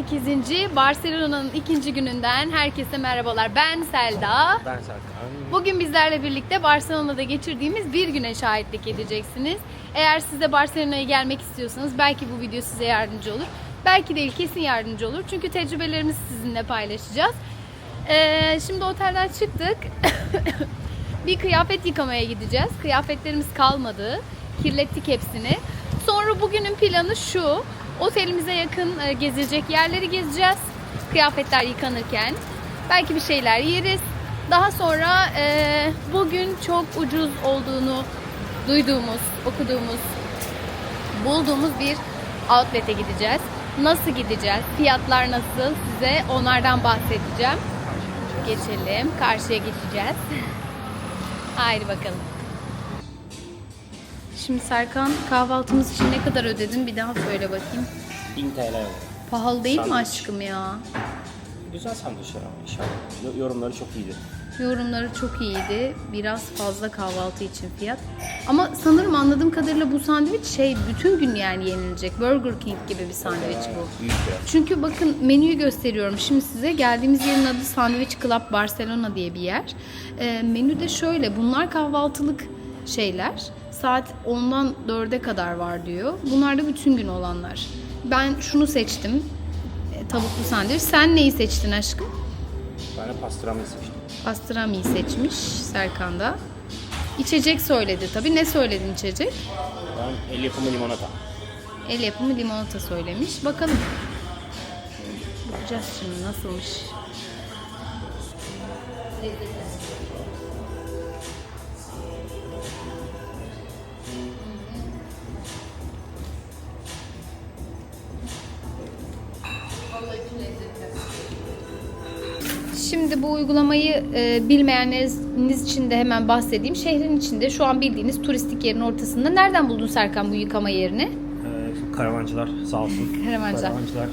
18. Barcelona'nın ikinci gününden herkese merhabalar. Ben Selda. Ben Serkan. Bugün bizlerle birlikte Barcelona'da geçirdiğimiz bir güne şahitlik edeceksiniz. Eğer siz de Barcelona'ya gelmek istiyorsanız belki bu video size yardımcı olur. Belki değil kesin yardımcı olur. Çünkü tecrübelerimizi sizinle paylaşacağız. Ee, şimdi otelden çıktık. bir kıyafet yıkamaya gideceğiz. Kıyafetlerimiz kalmadı. Kirlettik hepsini. Sonra bugünün planı şu. Otelimize yakın e, gezilecek yerleri gezeceğiz. Kıyafetler yıkanırken. Belki bir şeyler yeriz. Daha sonra e, bugün çok ucuz olduğunu duyduğumuz, okuduğumuz, bulduğumuz bir outlet'e gideceğiz. Nasıl gideceğiz? Fiyatlar nasıl? Size onlardan bahsedeceğim. Geçelim. Karşıya geçeceğiz. Haydi bakalım. Şimdi Serkan kahvaltımız için ne kadar ödedin? Bir daha söyle bakayım. 1000 TL oldu. Pahalı değil mi Sandviç. aşkım ya? Güzel sandviçler ama inşallah. Yo- Yorumları çok iyiydi. Yorumları çok iyiydi. Biraz fazla kahvaltı için fiyat. Ama sanırım anladığım kadarıyla bu sandviç şey bütün gün yani yenilecek. Burger King gibi bir sandviç bu. Büyük. Çünkü bakın menüyü gösteriyorum şimdi size. Geldiğimiz yerin adı Sandwich Club Barcelona diye bir yer. Ee, menüde şöyle bunlar kahvaltılık şeyler. Saat 10'dan 4'e kadar var diyor. Bunlar da bütün gün olanlar. Ben şunu seçtim. e, Tavuklu sandviç. Sen neyi seçtin aşkım? Ben de pastrami seçtim. Pastrami'yi seçmiş Serkan da. İçecek söyledi tabii. Ne söyledin içecek? Ben el yapımı limonata. El yapımı limonata söylemiş. Bakalım. Bakacağız şimdi nasılmış. Şimdi bu uygulamayı e, bilmeyenleriniz için de hemen bahsedeyim. Şehrin içinde şu an bildiğiniz turistik yerin ortasında. Nereden buldun Serkan bu yıkama yerini? Ee, karavancılar sağ olsun. Karavancılar. Karavancılar.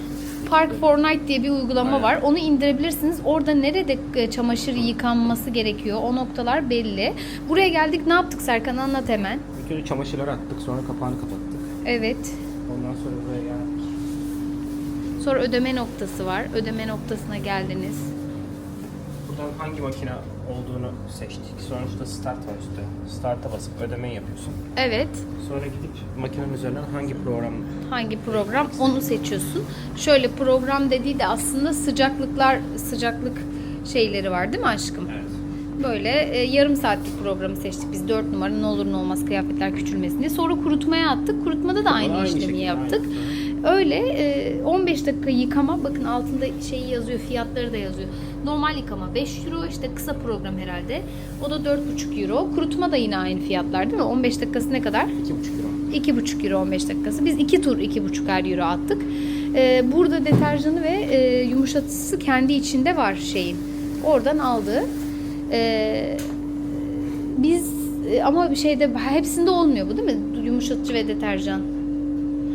Park for Night diye bir uygulama Aynen. var. Onu indirebilirsiniz. Orada nerede e, çamaşır yıkanması gerekiyor o noktalar belli. Buraya geldik ne yaptık Serkan anlat hemen. Bir kere çamaşırları attık sonra kapağını kapattık. Evet. Ondan sonra buraya geldik. Sonra ödeme noktası var. Ödeme noktasına geldiniz. Buradan hangi makine olduğunu seçtik. Şurada start var üstte. Start'a basıp ödemeyi yapıyorsun. Evet. Sonra gidip makinenin üzerinden hangi program Hangi program onu seçiyorsun. Şöyle program dediği de aslında sıcaklıklar sıcaklık şeyleri var değil mi aşkım? Evet. Böyle e, yarım saatlik programı seçtik biz 4 numara ne olur ne olmaz kıyafetler küçülmesin diye. Sonra kurutmaya attık. Kurutmada da aynı, aynı işlemi şekilde, yaptık. Öyle e, 15 dakika yıkama bakın altında şeyi yazıyor fiyatları da yazıyor. Normal yıkama 5 euro işte kısa program herhalde. O da 4,5 euro. Kurutma da yine aynı fiyatlar değil mi? 15 dakikası ne kadar? 2,5 euro. 2,5 euro 15 dakikası. Biz 2 tur 2,5 euro attık. Ee, burada deterjanı ve e, yumuşatıcısı kendi içinde var şeyin. Oradan aldı. Biz e, ama bir şeyde hepsinde olmuyor bu değil mi? Yumuşatıcı ve deterjan.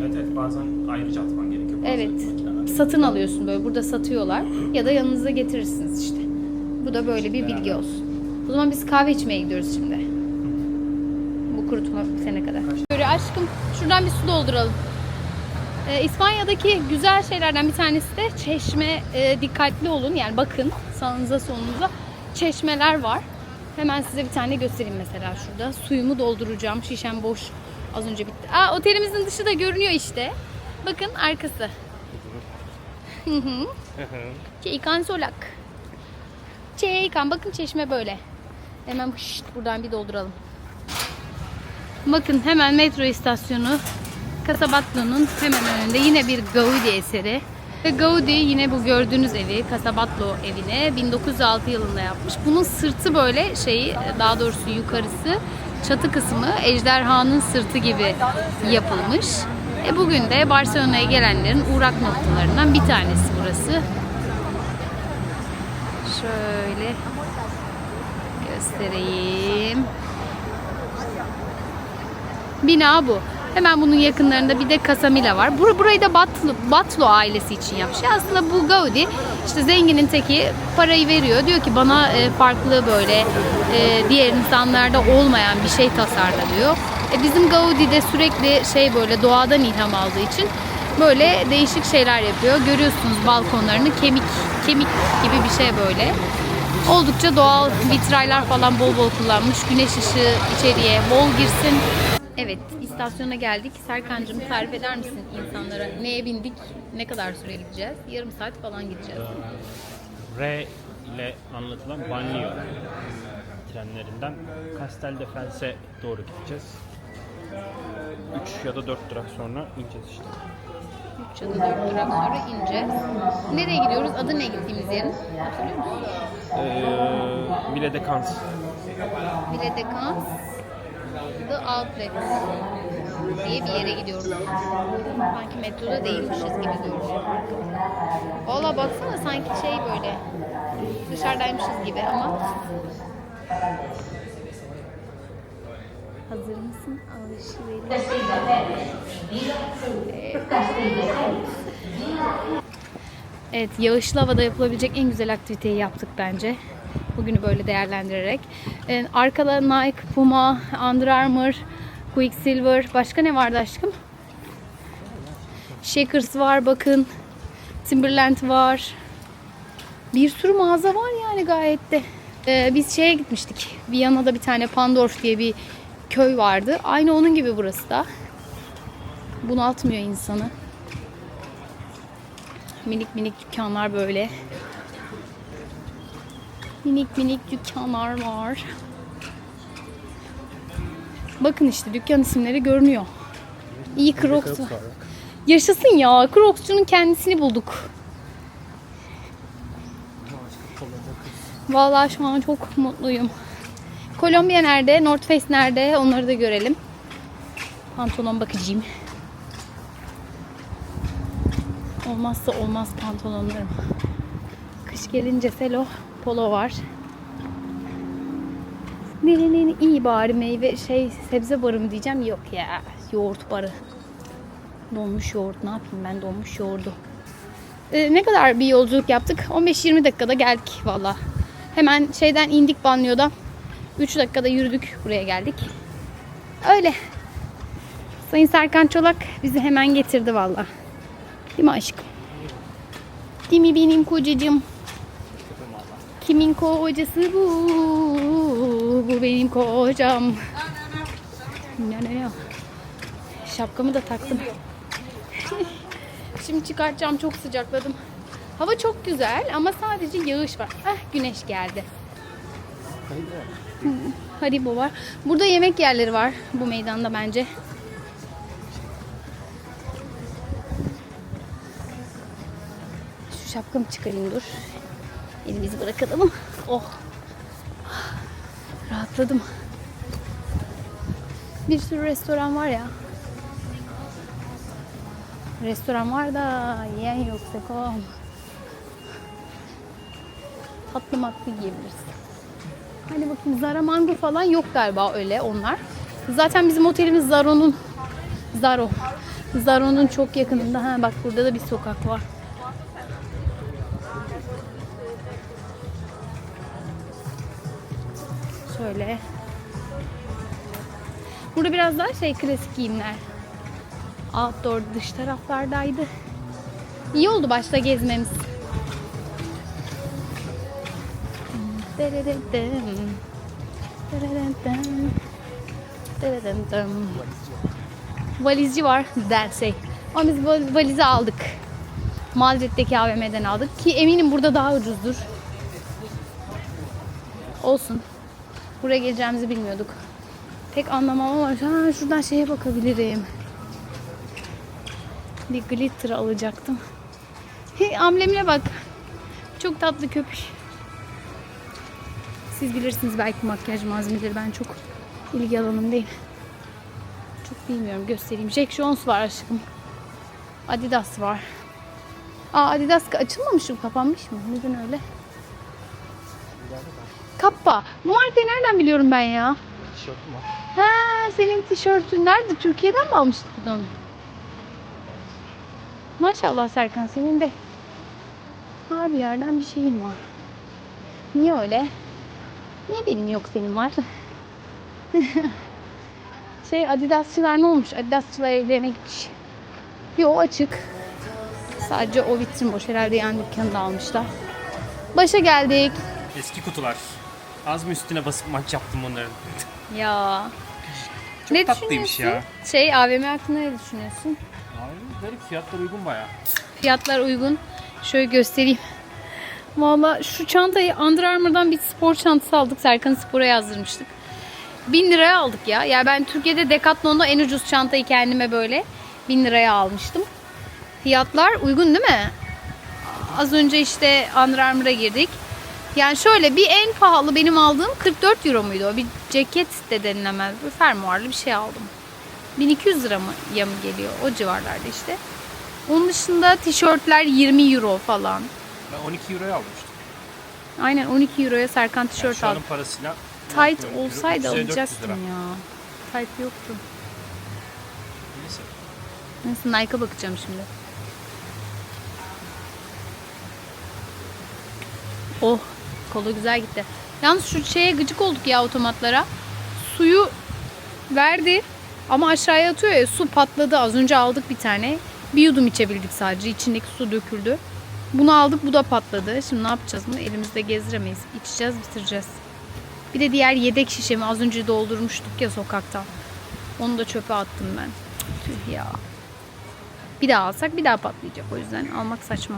Evet evet bazen ayrıca atman gerekiyor. Bazı Evet. makineler. Satın alıyorsun böyle. Burada satıyorlar. Ya da yanınıza getirirsiniz işte. Bu da böyle bir bilgi olsun. O zaman biz kahve içmeye gidiyoruz şimdi. Bu kurutma bitene kadar. Böyle aşkım şuradan bir su dolduralım. Ee, İspanya'daki güzel şeylerden bir tanesi de çeşme e, dikkatli olun. Yani bakın sağınıza solunuza çeşmeler var. Hemen size bir tane göstereyim mesela şurada. Suyumu dolduracağım. Şişem boş. Az önce bitti. Aa otelimizin dışı da görünüyor işte. Bakın arkası. Çeykan solak. Çeykan. Bakın çeşme böyle. Hemen şşt, buradan bir dolduralım. Bakın hemen metro istasyonu Casabatlo'nun hemen önünde yine bir Gaudi eseri. Ve Gaudi yine bu gördüğünüz evi Casabatlo evine 1906 yılında yapmış. Bunun sırtı böyle şeyi daha doğrusu yukarısı çatı kısmı ejderhanın sırtı gibi yapılmış. E bugün de Barcelona'ya gelenlerin uğrak noktalarından bir tanesi burası. Şöyle göstereyim. Bina bu. Hemen bunun yakınlarında bir de Casamila var. Bur burayı da Batlo, Batlo ailesi için yapmış. Aslında bu Gaudi işte zenginin teki parayı veriyor. Diyor ki bana e, farklı böyle e, diğer insanlarda olmayan bir şey tasarla diyor. E, bizim Gaudi de sürekli şey böyle doğadan ilham aldığı için böyle değişik şeyler yapıyor. Görüyorsunuz balkonlarını kemik kemik gibi bir şey böyle. Oldukça doğal vitraylar falan bol bol kullanmış. Güneş ışığı içeriye bol girsin. Evet istasyona geldik. Serkan'cığım tarif eder misin insanlara? Neye bindik? Ne kadar süre gideceğiz? Yarım saat falan gideceğiz. R ile anlatılan banliyö trenlerinden Castel de Fels'e doğru gideceğiz. 3 ya da 4 durak sonra ineceğiz işte. 3 ya da 4 durak sonra ineceğiz. Nereye gidiyoruz? Adı ne gittiğimiz yerin? Hatırlıyor musun? Ee, Ville de Cans. Ville de Cans The Outlet diye bir yere gidiyoruz. Sanki metroda değilmişiz gibi görünüyor. Valla baksana sanki şey böyle dışarıdaymışız gibi ama Hazır mısın? Alışveriş. Evet, yağışlı havada yapılabilecek en güzel aktiviteyi yaptık bence. Bugünü böyle değerlendirerek. Ee, arkada Nike, Puma, Under Armour, Quicksilver. Başka ne vardı aşkım? Shakers var bakın. Timberland var. Bir sürü mağaza var yani gayet de. Ee, biz şeye gitmiştik. Viyana'da bir tane Pandorf diye bir köy vardı. Aynı onun gibi burası da. Bunaltmıyor insanı. Minik minik dükkanlar böyle. Minik minik dükkanlar var. Bakın işte dükkan isimleri görünüyor. İyi Crocs var. Yaşasın ya. Crocs'cunun kendisini bulduk. Vallahi şu an çok mutluyum. Kolombiya nerede? North Face nerede? Onları da görelim. Pantolon bakacağım. Olmazsa olmaz pantolonlarım. Kış gelince selo, polo var. Nerenin iyi bari meyve şey sebze barı mı diyeceğim yok ya yoğurt barı. Donmuş yoğurt ne yapayım ben donmuş yoğurdu. Ee, ne kadar bir yolculuk yaptık? 15-20 dakikada geldik valla. Hemen şeyden indik banyodan. 3 dakikada yürüdük buraya geldik. Öyle. Sayın Serkan Çolak bizi hemen getirdi valla. Değil mi aşkım? Değil mi benim kocacığım? Kimin kocası bu? Bu benim kocam. Ne ne ne. Şapkamı da taktım. Şimdi çıkartacağım çok sıcakladım. Hava çok güzel ama sadece yağış var. Ah güneş geldi. Haribo var. Burada yemek yerleri var bu meydanda bence. Şu şapkamı çıkarayım dur. Elimizi bırakalım. Oh. Rahatladım. Bir sürü restoran var ya. Restoran var da yiyen yok Sekom. Tatlı matlı yiyebiliriz. Hani bakın Zara Mango falan yok galiba öyle onlar. Zaten bizim otelimiz Zaro'nun Zaro. Zaro'nun çok yakınında. Ha bak burada da bir sokak var. Şöyle. Burada biraz daha şey klasik giyimler. Outdoor dış taraflardaydı. İyi oldu başta gezmemiz. Valizci var dersek. Ama biz val- valizi aldık. Madrid'deki AVM'den aldık ki eminim burada daha ucuzdur. Olsun. Buraya geleceğimizi bilmiyorduk. Pek anlamam ama ha, şuradan şeye bakabilirim. Bir glitter alacaktım. Hey, amblemine bak. Çok tatlı köpüş. Siz bilirsiniz belki makyaj malzemeleri. Ben çok ilgi alanım değil. Çok bilmiyorum göstereyim. Jack Jones var aşkım. Adidas var. Aa Adidas açılmamış mı? Kapanmış mı? Neden öyle? Kappa. Bu markayı nereden biliyorum ben ya? Tişörtüm var. Ha senin tişörtün nerede? Türkiye'den mi almıştık bunu? Maşallah Serkan senin de her bir yerden bir şeyin var. Niye öyle? Niye benim yok senin var? şey Adidasçılar ne olmuş? Adidasçılar evlerine gitmiş. Yo açık. Sadece o vitrin boş. Herhalde yan dükkanı da almışlar. Başa geldik. Eski kutular. Az mı üstüne basıp maç yaptım onların? Ya. Çok ne tatlıymış düşünüyorsun? ya. Şey AVM hakkında ne düşünüyorsun? Abi garip fiyatlar uygun baya. Fiyatlar uygun. Şöyle göstereyim. Valla şu çantayı Under Armour'dan bir spor çantası aldık. Serkan'ı spora yazdırmıştık. 1000 liraya aldık ya. Ya ben Türkiye'de Decathlon'da en ucuz çantayı kendime böyle 1000 liraya almıştım. Fiyatlar uygun değil mi? Az önce işte Under Armour'a girdik. Yani şöyle bir en pahalı benim aldığım 44 euro muydu o? Bir ceket de denilemez. Bir fermuarlı bir şey aldım. 1200 lira mı ya mı geliyor? O civarlarda işte. Onun dışında tişörtler 20 euro falan. Ben 12 euroya almıştım. Aynen 12 euroya Serkan tişört Şu aldı. parasıyla Tight olsaydı 300 lira. alacaktım ya. Tight yoktu. Neyse. Neyse Nike'a bakacağım şimdi. Oh kola güzel gitti. Yalnız şu şeye gıcık olduk ya otomatlara. Suyu verdi ama aşağıya atıyor ya su patladı. Az önce aldık bir tane. Bir yudum içebildik sadece. İçindeki su döküldü. Bunu aldık bu da patladı. Şimdi ne yapacağız bunu? Elimizde gezdiremeyiz. İçeceğiz bitireceğiz. Bir de diğer yedek şişemi az önce doldurmuştuk ya sokakta. Onu da çöpe attım ben. Tüh ya. Bir daha alsak bir daha patlayacak o yüzden almak saçma.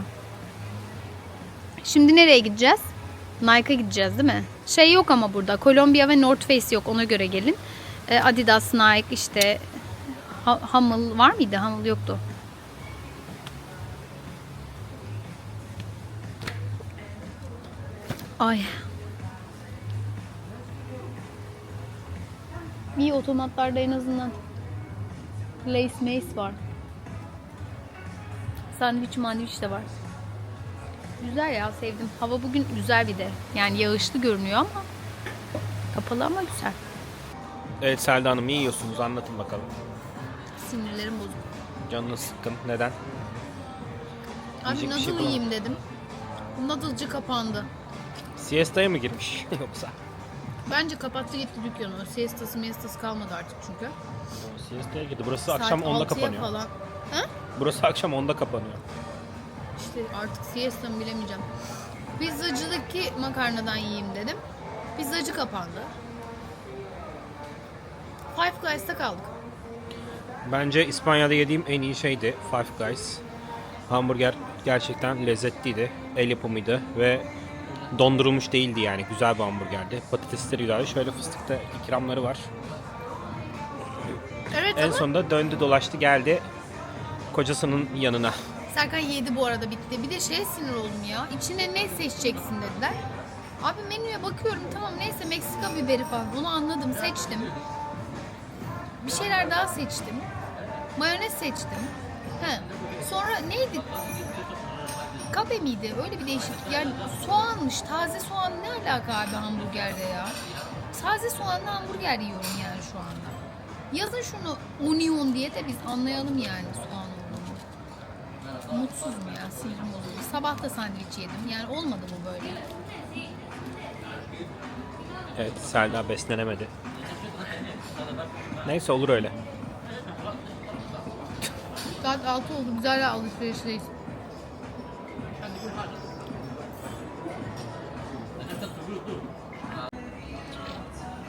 Şimdi nereye gideceğiz? Nike'a gideceğiz değil mi? Şey yok ama burada. Columbia ve North Face yok. Ona göre gelin. Ee, Adidas, Nike işte Ha- Hummel var mıydı? Hummel yoktu. Ay. İyi otomatlarda en azından Lace Mace var. Sandviç mandviç de var. Güzel ya sevdim. Hava bugün güzel bir de. Yani yağışlı görünüyor ama kapalı ama güzel. Evet Selda Hanım iyi yiyorsunuz anlatın bakalım. Sinirlerim bozuk. Canınız sıkkın. Neden? Abi Yiyecek bir şey noodle bulamadım. yiyeyim dedim. Noodle'cı kapandı. Siesta'ya mı girmiş yoksa? Bence kapattı gitti dükkanı. Siestası miestası kalmadı artık çünkü. Siesta'ya girdi. Burası akşam 10'da 6'ya kapanıyor. Falan. Ha? Burası akşam 10'da kapanıyor. Artık siesta mı bilemeyeceğim. Pizzacıdaki makarnadan yiyeyim dedim. Pizzacı kapandı. Five Guys'ta kaldık. Bence İspanya'da yediğim en iyi şeydi Five Guys. Hamburger gerçekten lezzetliydi. El yapımıydı ve dondurulmuş değildi yani. Güzel bir hamburgerdi. Patatesleri güzeldi. Şöyle fıstıkta ikramları var. Evet En ama sonunda döndü dolaştı geldi kocasının yanına. Serkan yedi bu arada bitti. Bir de şeye sinir oldum ya. İçine ne seçeceksin dediler. Abi menüye bakıyorum tamam neyse Meksika biberi falan onu anladım seçtim. Bir şeyler daha seçtim. Mayonez seçtim. He. Sonra neydi? Kabe miydi? Öyle bir değişik. Yani soğanmış. Taze soğan ne alaka abi hamburgerde ya? Taze soğanlı hamburger yiyorum yani şu anda. Yazın şunu onion diye de biz anlayalım yani soğan. Mutsuzum ya sinirim bozuldu. Sabah da sandviç yedim. Yani olmadı bu böyle. Evet Selda beslenemedi. Neyse olur öyle. Saat 6 oldu. Güzel alışverişteyiz.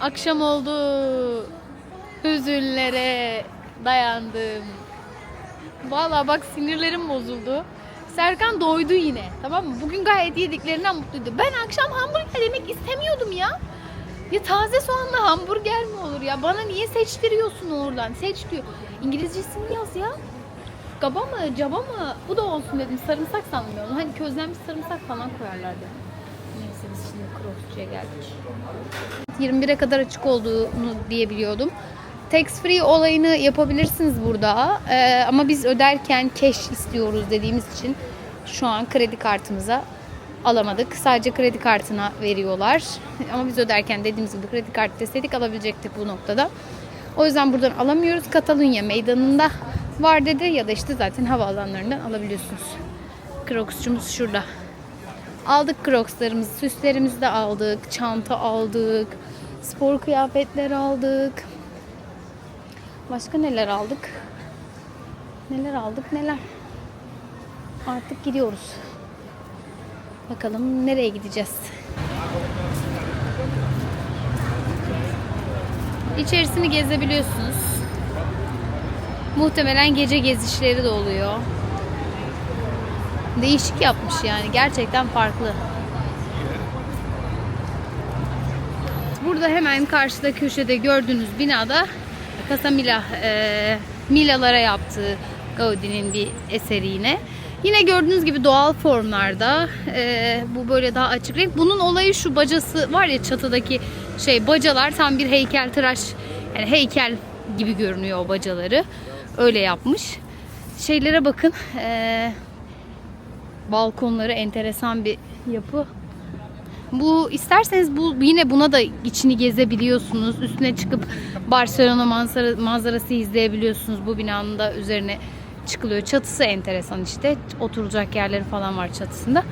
Akşam oldu. Hüzünlere dayandım. Valla bak sinirlerim bozuldu. Serkan doydu yine. Tamam mı? Bugün gayet yediklerinden mutluydu. Ben akşam hamburger yemek istemiyordum ya. Ya taze soğanlı hamburger mi olur ya? Bana niye seçtiriyorsun oradan? Seç diyor. İngilizcesini yaz ya. Gaba mı, caba mı? Bu da olsun dedim. Sarımsak onu. Hani közlenmiş sarımsak falan koyarlardı. Neyse biz şimdi Crossçu'ya geldik. 21'e kadar açık olduğunu diyebiliyordum. Tax free olayını yapabilirsiniz burada. Ee, ama biz öderken cash istiyoruz dediğimiz için şu an kredi kartımıza alamadık. Sadece kredi kartına veriyorlar. Ama biz öderken dediğimiz gibi kredi kartı deseydik alabilecektik bu noktada. O yüzden buradan alamıyoruz. Katalunya meydanında var dedi ya da işte zaten havaalanlarından alabiliyorsunuz. Crocs'cumuz şurada. Aldık Crocs'larımızı, süslerimizi de aldık, çanta aldık, spor kıyafetler aldık. Başka neler aldık? Neler aldık neler. Artık gidiyoruz. Bakalım nereye gideceğiz. İçerisini gezebiliyorsunuz. Muhtemelen gece gezişleri de oluyor. Değişik yapmış yani. Gerçekten farklı. Burada hemen karşıda köşede gördüğünüz binada Casa Mila, e, Milalara yaptığı Gaudi'nin bir eseri yine. Yine gördüğünüz gibi doğal formlarda e, bu böyle daha açık renk. Bunun olayı şu bacası var ya çatıdaki şey bacalar tam bir heykel tıraş yani heykel gibi görünüyor o bacaları. Öyle yapmış. Şeylere bakın. E, balkonları enteresan bir yapı. Bu isterseniz bu yine buna da içini gezebiliyorsunuz. Üstüne çıkıp Barcelona manzara, manzarası izleyebiliyorsunuz. Bu binanın da üzerine çıkılıyor. Çatısı enteresan işte. Oturacak yerleri falan var çatısında.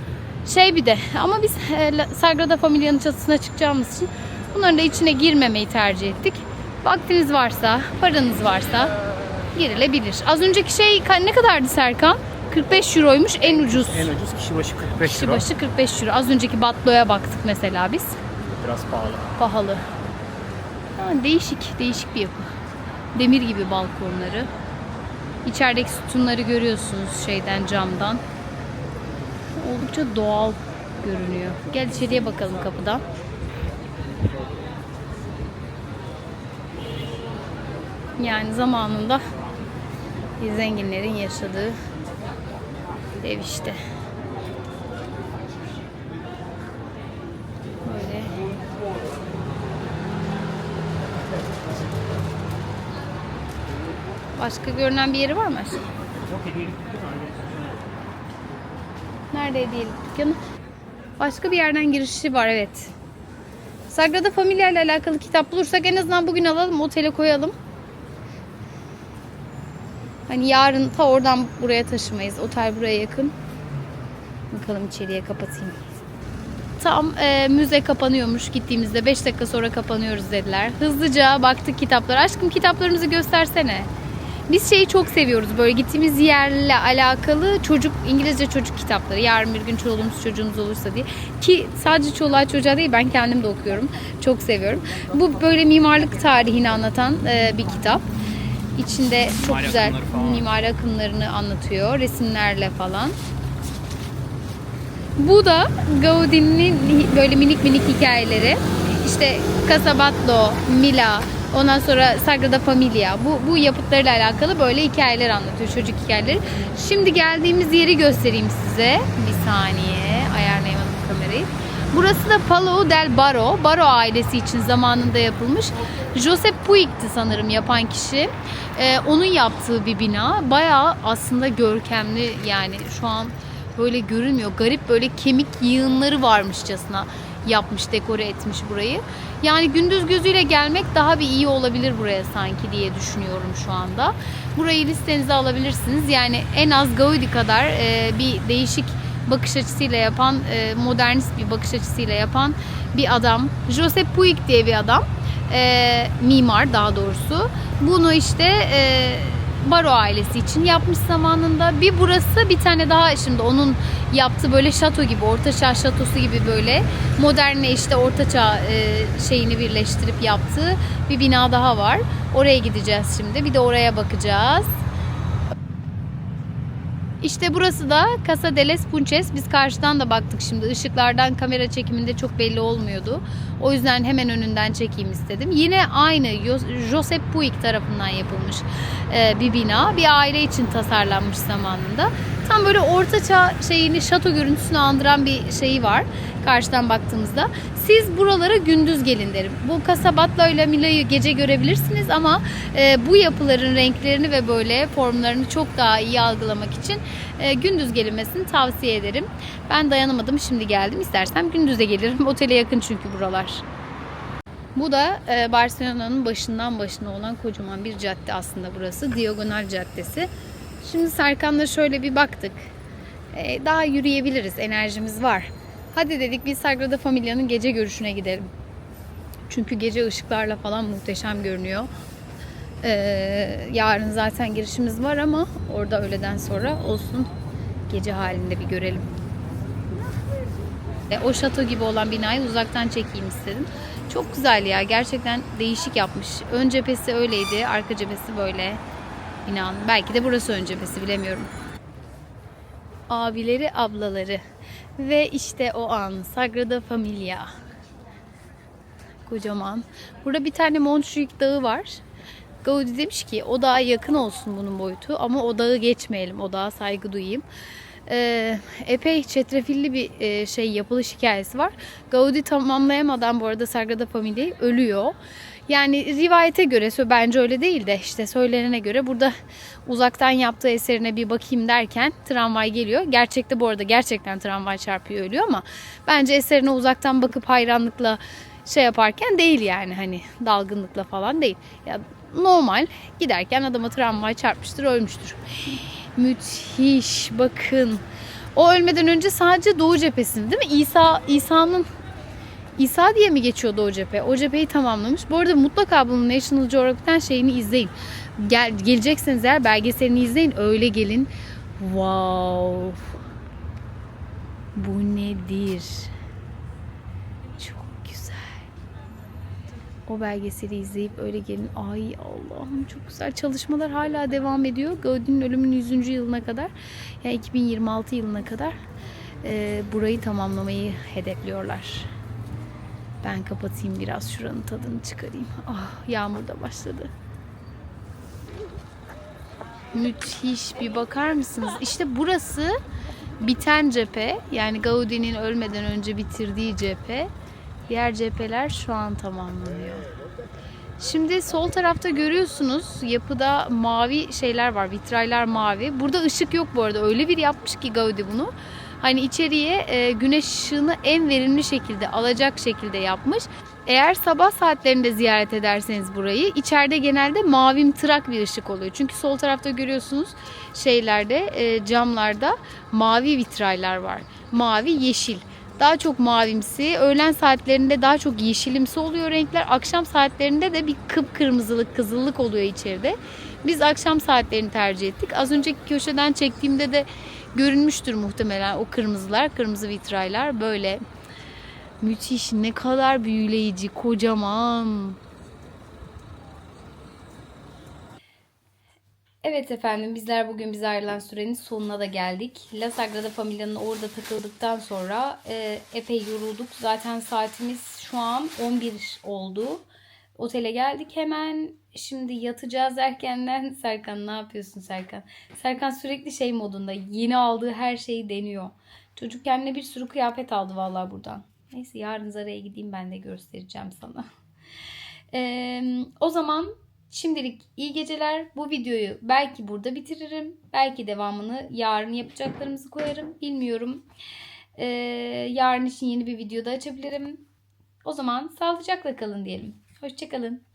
Şey bir de ama biz e, Sagrada Familia'nın çatısına çıkacağımız için bunların da içine girmemeyi tercih ettik. Vaktiniz varsa, paranız varsa girilebilir. Az önceki şey ne kadardı Serkan? 45 euroymuş en ucuz. En ucuz kişi başı 45 Kişi euro. başı 45 euro. Az önceki Batlo'ya baktık mesela biz. Biraz pahalı. Pahalı. Yani değişik, değişik bir yapı. Demir gibi balkonları. İçerideki sütunları görüyorsunuz şeyden camdan. Oldukça doğal görünüyor. Gel içeriye bakalım kapıdan. Yani zamanında zenginlerin yaşadığı ev işte. Böyle. Başka görünen bir yeri var mı? Nerede hediyelik dükkanı? Başka bir yerden girişi var evet. Sagrada Familia ile alakalı kitap bulursak en azından bugün alalım otele koyalım. Hani yarın ta oradan buraya taşımayız. Otel buraya yakın. Bakalım içeriye kapatayım. Tam e, müze kapanıyormuş gittiğimizde 5 dakika sonra kapanıyoruz dediler. Hızlıca baktık kitaplara. Aşkım kitaplarımızı göstersene. Biz şeyi çok seviyoruz böyle gittiğimiz yerle alakalı çocuk İngilizce çocuk kitapları. Yarın bir gün çoluğumuz çocuğumuz olursa diye. Ki sadece çoluğa çocuğa değil ben kendim de okuyorum. Çok seviyorum. Bu böyle mimarlık tarihini anlatan e, bir kitap. İçinde çok Mimari güzel akımları mimari akımlarını anlatıyor. Resimlerle falan. Bu da Gaudi'nin böyle minik minik hikayeleri. İşte Casabatlo, Mila, ondan sonra Sagrada Familia. Bu, bu yapıtlarıyla alakalı böyle hikayeler anlatıyor, çocuk hikayeleri. Şimdi geldiğimiz yeri göstereyim size. Bir saniye, ayarlayamadım kamerayı. Burası da Palau del Baro. Baro ailesi için zamanında yapılmış. Josep Puig'ti sanırım yapan kişi. Ee, onun yaptığı bir bina. Bayağı aslında görkemli yani şu an böyle görünmüyor. Garip böyle kemik yığınları varmışçasına yapmış, dekore etmiş burayı. Yani gündüz gözüyle gelmek daha bir iyi olabilir buraya sanki diye düşünüyorum şu anda. Burayı listenize alabilirsiniz. Yani en az Gaudi kadar e, bir değişik bakış açısıyla yapan, e, modernist bir bakış açısıyla yapan bir adam. Josep Puig diye bir adam. E, mimar daha doğrusu. Bunu işte e, Baro ailesi için yapmış zamanında. Bir burası bir tane daha şimdi onun yaptığı böyle şato gibi ortaçağ şatosu gibi böyle modernle işte ortaçağ e, şeyini birleştirip yaptığı bir bina daha var. Oraya gideceğiz şimdi. Bir de oraya bakacağız. İşte burası da Casa de les Punches. Biz karşıdan da baktık şimdi. Işıklardan kamera çekiminde çok belli olmuyordu. O yüzden hemen önünden çekeyim istedim. Yine aynı Josep Puig tarafından yapılmış e, bir bina. Bir aile için tasarlanmış zamanında. Tam böyle ortaçağ şeyini, şato görüntüsünü andıran bir şeyi var karşıdan baktığımızda. Siz buralara gündüz gelin derim. Bu Casabatla ile Mila'yı gece görebilirsiniz ama e, bu yapıların renklerini ve böyle formlarını çok daha iyi algılamak için e, gündüz gelinmesini tavsiye ederim. Ben dayanamadım şimdi geldim. İstersem gündüz de gelirim. Otele yakın çünkü buralar. Bu da e, Barcelona'nın başından başına olan kocaman bir cadde aslında burası. Diagonal Caddesi. Şimdi Serkan'la şöyle bir baktık. E, daha yürüyebiliriz. Enerjimiz var. Hadi dedik biz Sagrada Familia'nın gece görüşüne gidelim. Çünkü gece ışıklarla falan muhteşem görünüyor. Ee, yarın zaten girişimiz var ama orada öğleden sonra olsun gece halinde bir görelim. E, o şato gibi olan binayı uzaktan çekeyim istedim. Çok güzel ya. Gerçekten değişik yapmış. Ön cephesi öyleydi. Arka cephesi böyle binanın. Belki de burası ön cephesi bilemiyorum. Abileri, ablaları. Ve işte o an. Sagrada Familia. Kocaman. Burada bir tane Montjuic dağı var. Gaudi demiş ki o dağa yakın olsun bunun boyutu ama o dağı geçmeyelim. O dağa saygı duyayım. Ee, epey çetrefilli bir e, şey yapılış hikayesi var. Gaudi tamamlayamadan bu arada Sagrada Familia'yı ölüyor. Yani rivayete göre bence öyle değil de işte söylenene göre burada uzaktan yaptığı eserine bir bakayım derken tramvay geliyor. Gerçekte bu arada gerçekten tramvay çarpıyor ölüyor ama bence eserine uzaktan bakıp hayranlıkla şey yaparken değil yani hani dalgınlıkla falan değil. Ya normal giderken adama tramvay çarpmıştır ölmüştür. Müthiş bakın. O ölmeden önce sadece Doğu cephesini değil mi? İsa İsa'nın İsa diye mi geçiyordu o cephe? O cepheyi tamamlamış. Bu arada mutlaka bunun National Geographic'ten şeyini izleyin. Gel, gelecekseniz eğer belgeselini izleyin. Öyle gelin. Wow. Bu nedir? Çok güzel. O belgeseli izleyip öyle gelin. Ay Allah'ım çok güzel. Çalışmalar hala devam ediyor. Gaudi'nin ölümünün 100. yılına kadar yani 2026 yılına kadar e, burayı tamamlamayı hedefliyorlar. Ben kapatayım biraz şuranın tadını çıkarayım. Ah yağmur da başladı. Müthiş bir bakar mısınız? İşte burası biten cephe. Yani Gaudi'nin ölmeden önce bitirdiği cephe. Diğer cepheler şu an tamamlanıyor. Şimdi sol tarafta görüyorsunuz yapıda mavi şeyler var. Vitraylar mavi. Burada ışık yok bu arada. Öyle bir yapmış ki Gaudi bunu. Hani içeriye e, güneş ışığını en verimli şekilde alacak şekilde yapmış. Eğer sabah saatlerinde ziyaret ederseniz burayı içeride genelde mavimtırak bir ışık oluyor. Çünkü sol tarafta görüyorsunuz şeylerde e, camlarda mavi vitraylar var. Mavi yeşil. Daha çok mavimsi, öğlen saatlerinde daha çok yeşilimsi oluyor renkler. Akşam saatlerinde de bir kıpkırmızılık, kızıllık oluyor içeride. Biz akşam saatlerini tercih ettik. Az önceki köşeden çektiğimde de görünmüştür muhtemelen o kırmızılar, kırmızı vitraylar böyle müthiş, ne kadar büyüleyici, kocaman. Evet efendim bizler bugün bize ayrılan sürenin sonuna da geldik. La Sagrada Familia'nın orada takıldıktan sonra e, epey yorulduk. Zaten saatimiz şu an 11 oldu. Otele geldik hemen. Şimdi yatacağız erkenden. Serkan ne yapıyorsun Serkan? Serkan sürekli şey modunda. Yeni aldığı her şeyi deniyor. Çocuk kendine bir sürü kıyafet aldı vallahi buradan. Neyse yarın Zara'ya gideyim ben de göstereceğim sana. Ee, o zaman şimdilik iyi geceler. Bu videoyu belki burada bitiririm. Belki devamını yarın yapacaklarımızı koyarım. Bilmiyorum. Ee, yarın için yeni bir videoda açabilirim. O zaman sağlıcakla kalın diyelim. Hoşçakalın.